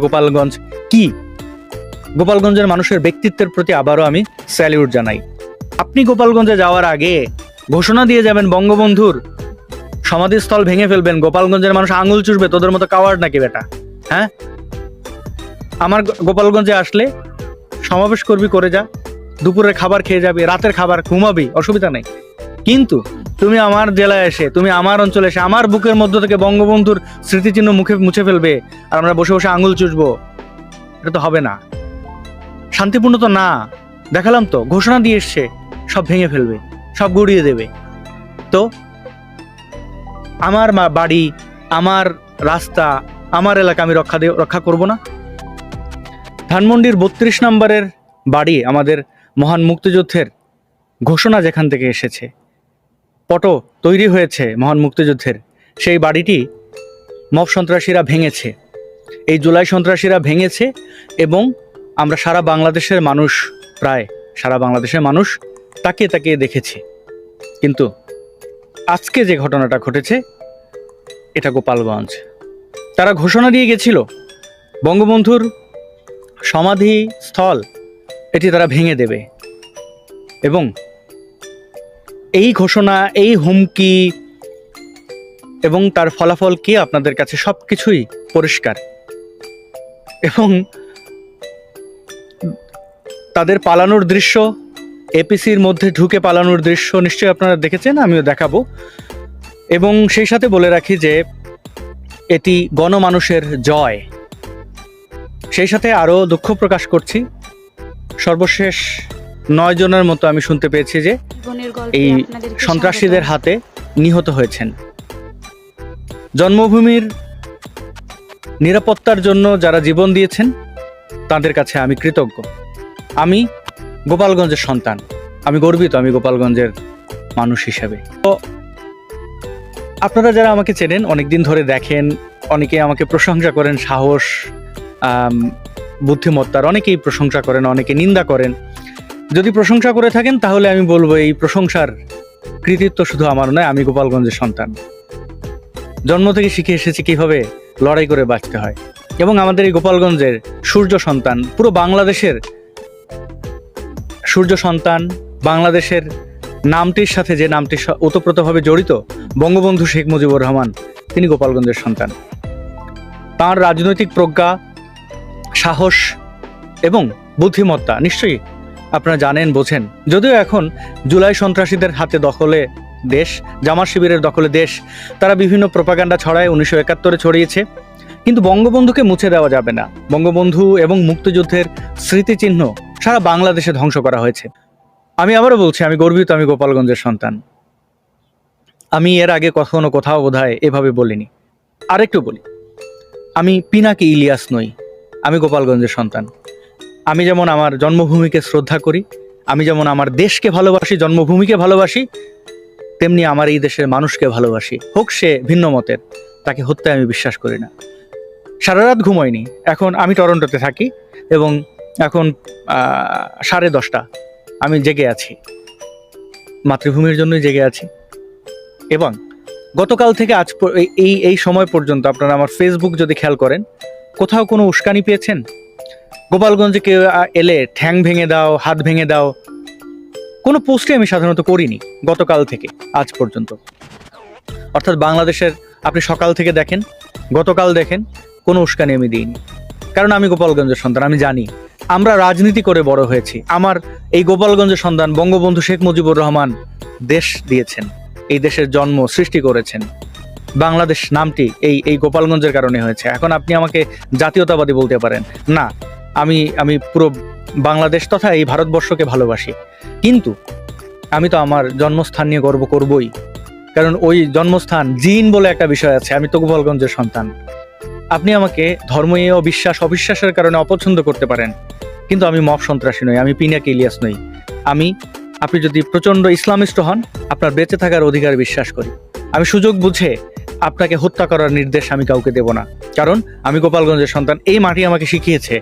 গোপালগঞ্জ কি? গোপালগঞ্জের মানুষের ব্যক্তিত্বের প্রতি আবারও আমি স্যালিউট জানাই। আপনি গোপালগঞ্জে যাওয়ার আগে ঘোষণা দিয়ে যাবেন বঙ্গবন্ধুর সমাধিস্থল ভেঙে ফেলবেন। গোপালগঞ্জের মানুষ আঙুল চুষবে, তোদের মতো কাওয়ার্ড নাকি বেটা? হ্যাঁ? আমার গোপালগঞ্জে আসলে সমাবেশ করবি, করে যা। দুপুরের খাবার খেয়ে যাবি, রাতের খাবার ঘুমাবি, অসুবিধা নেই। কিন্তু তুমি আমার জেলায় এসে, তুমি আমার অঞ্চলে এসে, আমার বুকের মধ্য থেকে বঙ্গবন্ধুর স্মৃতিচিহ্ন মুখে, মুছে ফেলবে আর আমরা বসে বসে আঙুল চুষবো। এটা তো হবে না। শান্তিপূর্ণ তো না। দেখালাম তো, ঘোষণা দিয়ে এসছে, সব ভেঙে ফেলবে, সব গুড়িয়ে দেবে। তো, আমার বাড়ি, আমার রাস্তা, আমার এলাকা আমি রক্ষা দিয়ে রক্ষা করব না। ধানমন্ডির বত্রিশ নম্বরের বাড়ি আমাদের মহান মুক্তিযুদ্ধের ঘোষণা যেখান থেকে এসেছে। পটো তৈরি হয়েছে মহান মুক্তিযুদ্ধের। সেই বাড়িটি মব সন্ত্রাসীরা ভেঙেছে। এই জুলাই সন্ত্রাসীরা ভেঙেছে এবং আমরা সারা বাংলাদেশের মানুষ প্রায়, সারা বাংলাদেশের মানুষ তাকিয়ে তাকিয়ে দেখেছি। কিন্তু আজকে যে ঘটনাটা ঘটেছে, এটা গোপালগঞ্জ। তারা ঘোষণা দিয়ে গেছিল, বঙ্গবন্ধুর সমাধি স্থল এটি তারা ভেঙে দেবে। এবং এই ঘোষণা, এই হুমকি এবং তার ফলাফল কি আপনাদের কাছে সব কিছুই পরিষ্কার? এবং তাদের পালানোর দৃশ্য, এপিসির মধ্যে ঢুকে পালানোর দৃশ্য নিশ্চয়ই আপনারা দেখেছেন, আমিও দেখাবো। এবং সেই সাথে বলে রাখি যে, এটি গণমানুষের জয়। সেই সাথে আরও দুঃখ প্রকাশ করছি। সর্বশেষ নয় জনের মতো আমি শুনতে পেয়েছি যে এই সন্ত্রাসীদের হাতে নিহত হয়েছেন। জন্মভূমির নিরাপত্তার জন্য যারা জীবন দিয়েছেন তাদের কাছে আমি কৃতজ্ঞ। আমি গোপালগঞ্জের সন্তান। আমি গর্বিত আমি গোপালগঞ্জের মানুষ হিসেবে। তো আপনারা যারা আমাকে চেনেন অনেকদিন ধরে দেখেন অনেকে আমাকে প্রশংসা করেন সাহস বুদ্ধিমত্তার অনেকেই প্রশংসা করেন অনেকে নিন্দা করেন। যদি প্রশংসা করে থাকেন, তাহলে আমি বলব এই প্রশংসার কৃতিত্ব শুধু আমার নয়, আমি গোপালগঞ্জের সন্তান। জন্ম থেকে শিখে এসেছি কীভাবে লড়াই করে বাঁচতে হয়। এবং আমাদের এই গোপালগঞ্জের সূর্য সন্তান, পুরো বাংলাদেশের সূর্য সন্তান, বাংলাদেশের নামটির সাথে যে নামটি ওতপ্রোতভাবে জড়িত, বঙ্গবন্ধু শেখ মুজিবুর রহমান, তিনি গোপালগঞ্জের সন্তান। তার রাজনৈতিক প্রজ্ঞা, সাহস এবং বুদ্ধিমত্তা নিশ্চয়ই আপনারা জানেন, বোঝেন। যদিও এখন জুলাই সন্ত্রাসীদের হাতে দখলে দেশ জামার শিবিরের দখলে দেশ, তারা বিভিন্ন প্রপাগান্ডা ছড়ায় উনিশশো একাত্তরে ছড়িয়েছে। কিন্তু বঙ্গবন্ধুকে মুছে দেওয়া যাবে না। বঙ্গবন্ধু এবং মুক্তিযুদ্ধের স্মৃতিচিহ্ন সারা বাংলাদেশে ধ্বংস করা হয়েছে। আমি আবারও বলছি, আমি গর্বিত, আমি গোপালগঞ্জের সন্তান। আমি এর আগে কখনো কোথাও বোধহয় এভাবে বলিনি। আরেকটু বলি, আমি পিনাকি ইলিয়াস নই, আমি গোপালগঞ্জের সন্তান। আমি যেমন আমার জন্মভূমিকে শ্রদ্ধা করি, আমি যেমন আমার দেশকে ভালোবাসি, জন্মভূমিকে ভালোবাসি, তেমনি আমার এই দেশের মানুষকে ভালোবাসি। হোক সে ভিন্ন মতের, তাকে হত্যায় আমি বিশ্বাস করি না। সারা রাত ঘুমোয়নি। এখন আমি টরন্টোতে থাকি এবং এখন সাড়ে দশটা। আমি জেগে আছি। মাতৃভূমির জন্যই জেগে আছি। এবং গতকাল থেকে আজ এই এই সময় পর্যন্ত আপনারা আমার ফেসবুক যদি খেয়াল করেন, কোথাও কোনো উস্কানি পেয়েছেন? গোপালগঞ্জে কেউ এলে ঠ্যাং ভেঙে দাও, হাত ভেঙে দাও। কোনো পোস্টে আমি সাধারণত করিনি গতকাল থেকে, আজ পর্যন্ত। অর্থাৎ বাংলাদেশের আপনি সকাল থেকে দেখেন, গতকাল দেখেন, কোনো উস্কানি আমি দিইনি। কারণ আমি গোপালগঞ্জের সন্তান, আমি জানি। আমরা রাজনীতি করে বড় হয়েছি। আমার এই গোপালগঞ্জের সন্তান বঙ্গবন্ধু শেখ মুজিবুর রহমান দেশ দিয়েছেন, এই দেশের জন্ম সৃষ্টি করেছেন। বাংলাদেশ নামটি এই এই গোপালগঞ্জের কারণে হয়েছে। এখন আপনি আমাকে জাতীয়তাবাদী বলতে পারেন। না আমি আমি পুরো বাংলাদেশ তথা এই ভারতবর্ষকে ভালোবাসি। কিন্তু আমি তো আমার জন্মস্থান নিয়ে গর্ব করবই। কারণ ওই জন্মস্থান জিন বলে একটা বিষয় আছে, আমি তো গোপালগঞ্জের সন্তান। আপনি আমাকে ধর্মীয় বিশ্বাস অবিশ্বাসের কারণে অপছন্দ করতে পারেন, কিন্তু আমি মব সন্ত্রাসী নই, আমি পিনাকি ইলিয়াস নই। আমি, আপনি যদি প্রচণ্ড ইসলামিস্ট হন, আপনার বেঁচে থাকার অধিকার বিশ্বাস করি। আমি সুযোগ বুঝে আপনাকে হত্যা করার নির্দেশ আমি কাউকে দেব না। কারণ আমি গোপালগঞ্জের সন্তান, এই মাটি আমাকে শিখিয়েছে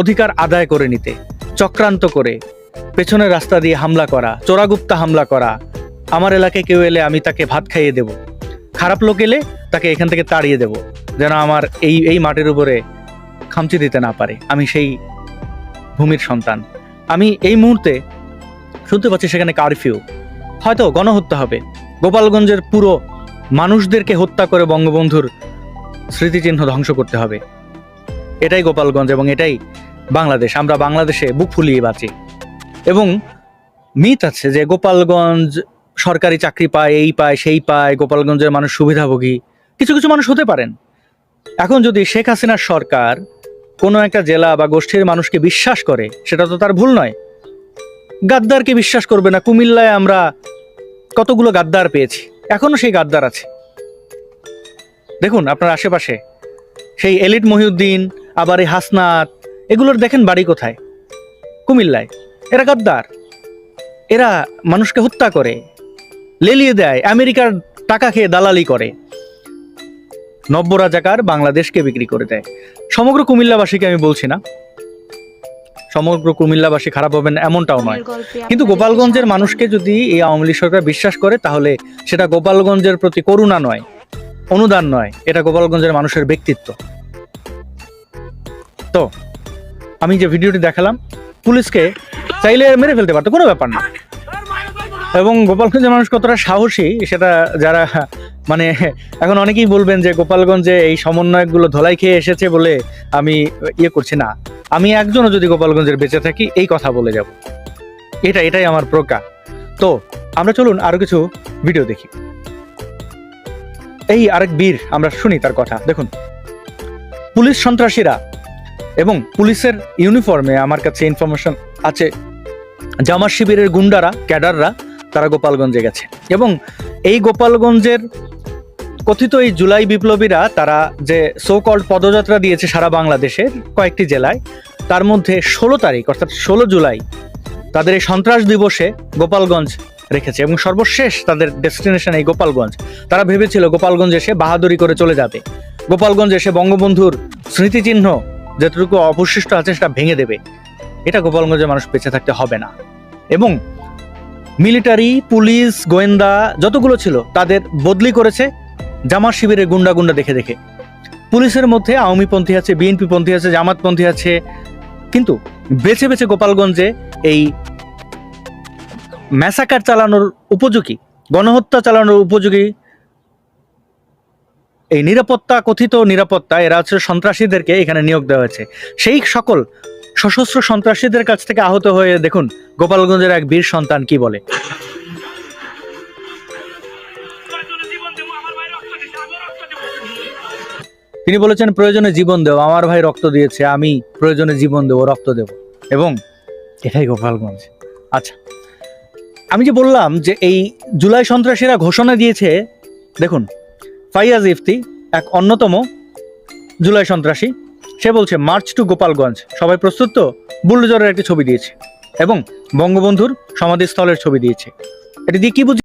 অধিকার আদায় করে নিতে, চক্রান্ত করে, পেছনের রাস্তা দিয়ে হামলা করা, চোরাগুপ্তা হামলা করা, আমার এলাকায় কেউ এলে আমি তাকে ভাত খাইয়ে দেব। খারাপ লোক এলে তাকে এখান থেকে তাড়িয়ে দেব, যেন আমার এই এই মাটির উপরে খামচি দিতে না পারে। আমি সেই ভূমির সন্তান। আমি এই মুহূর্তে শুনতে পাচ্ছি সেখানে কারফিউ। হয়তো গণহত্যা হবে। গোপালগঞ্জের পুরো মানুষদেরকে হত্যা করে বঙ্গবন্ধুর স্মৃতিচিহ্ন ধ্বংস করতে হবে। এটাই গোপালগঞ্জ এবং এটাই বাংলাদেশ। আমরা বাংলাদেশে বুক ফুলিয়ে বাঁচি। এবং মিথ আছে যে গোপালগঞ্জ সরকারি চাকরি পায়, এই পায়, সেই পায়, গোপালগঞ্জের মানুষ সুবিধাভোগী। কিছু কিছু মানুষ হতে পারেন। এখন যদি শেখ হাসিনার সরকার কোনো একটা জেলা বা গোষ্ঠীর মানুষকে বিশ্বাস করে, সেটা তো তার ভুল নয়। গাদ্দারকে বিশ্বাস করবে না। কুমিল্লায় আমরা কতগুলো গাদ্দার পেয়েছি। এখনও সেই গাদ্দার আছে। দেখুন, আপনার আশেপাশে সেই এলিট মহিউদ্দিন আবার এই হাসনাত এগুলোর দেখেন বাড়ি কোথায়? কুমিল্লায়। এরা গাদ্দার। এরা মানুষকে হত্যা করে লেলিয়ে দেয় আমেরিকার টাকা খেয়ে দালালি করে। নব্য রাজাকার বাংলাদেশকে বিক্রি করে দেয়। সমগ্র কুমিল্লাবাসীকে আমি বলছি না। সমগ্র কুমিল্লাবাসী খারাপ হবেন এমনটাও নয়। কিন্তু গোপালগঞ্জের মানুষকে যদি এই আওয়ামী লীগ সরকার বিশ্বাস করে তাহলে সেটা গোপালগঞ্জের প্রতি করুণা নয় অনুদান নয়। এটা গোপালগঞ্জের মানুষের ব্যক্তিত্ব। তো? আমি যে ভিডিওটি দেখালাম, পুলিশকে চাইলে মেরে ফেলতে পারতো, কোনো ব্যাপার না। এবং গোপালগঞ্জের মানুষ কতটা সাহসী, সেটা যারা মানে এখন অনেকেই বলবেন যে গোপালগঞ্জে এই সমন্বয়কগুলো ধলাই খেয়ে এসেছে বলে আমি ইয়ে করছি না। আমি একজনও যদি গোপালগঞ্জের বেঁচে থাকি, এই কথা বলে যাব। এটা, এটাই আমার প্রজ্ঞা। তো, আমরা চলুন আরও কিছু ভিডিও দেখি। এই আরেক বীর, আমরা শুনি তার কথা। দেখুন। পুলিশ সন্ত্রাসীরা এবং পুলিশের ইউনিফর্মে আমার কাছে ইনফরমেশন আছে জামার শিবিরের গুন্ডারা, ক্যাডাররা, তারা গোপালগঞ্জে গেছে। এবং এই গোপালগঞ্জের কথিত এই জুলাই বিপ্লবীরা, তারা যে সো কল্ড পদযাত্রা দিয়েছে সারা বাংলাদেশের কয়েকটি জেলায়, তার মধ্যে ষোলো তারিখ, অর্থাৎ ষোলো জুলাই, তাদের এই সন্ত্রাস দিবসে গোপালগঞ্জ রেখেছে এবং সর্বশেষ তাদের ডেস্টিনেশন এই গোপালগঞ্জ। তারা ভেবেছিল গোপালগঞ্জ এসে বাহাদুরি করে চলে যাবে। গোপালগঞ্জ এসে বঙ্গবন্ধুর স্মৃতিচিহ্ন যতটুকু অবশিষ্ট আছে সেটা ভেঙে দেবে। এটা গোপালগঞ্জের মানুষ বেঁচে থাকতে হবে না। এবং মিলিটারি, পুলিশ, গোয়েন্দা যতগুলো ছিল, তাদের বদলি করেছে জামাত শিবিরের গুন্ডা গুন্ডা দেখে দেখে। পুলিশের মধ্যে আওয়ামী পন্থী আছে বিএনপি পন্থী আছে জামাত পন্থী আছে। কিন্তু বেছে বেছে গোপালগঞ্জে এই ম্যাসাকার চালানোর উপযোগী, গণহত্যা চালানোর উপযোগী এই নিরাপত্তা, কথিত নিরাপত্তা, এরা হচ্ছে সন্ত্রাসীদেরকে এখানে নিয়োগ দেওয়া হয়েছে। সেই সকল সশস্ত্র সন্ত্রাসীদের কাছ থেকে আহত হয়ে দেখুন, গোপালগঞ্জের এক বীর সন্তান কি বলে। তিনি বলেছেন, প্রয়োজনে জীবন দেব আমার ভাই রক্ত দিয়েছে, আমি প্রয়োজনে জীবন দেব, রক্ত দেব। এবং এটাই গোপালগঞ্জ। আচ্ছা আমি যে বললাম যে এই জুলাই সন্ত্রাসীরা ঘোষণা দিয়েছে, দেখুন ফাইয়াজ ইফতি, এক অন্যতম জুলাই সন্ত্রাসী। সে বলছে মার্চ টু গোপালগঞ্জ। সবাই প্রস্তুত তো? বুলডোজারের একটি ছবি দিয়েছে এবং বঙ্গবন্ধুর সমাধিস্থলের ছবি দিয়েছে। এটি দিয়ে কি বুঝি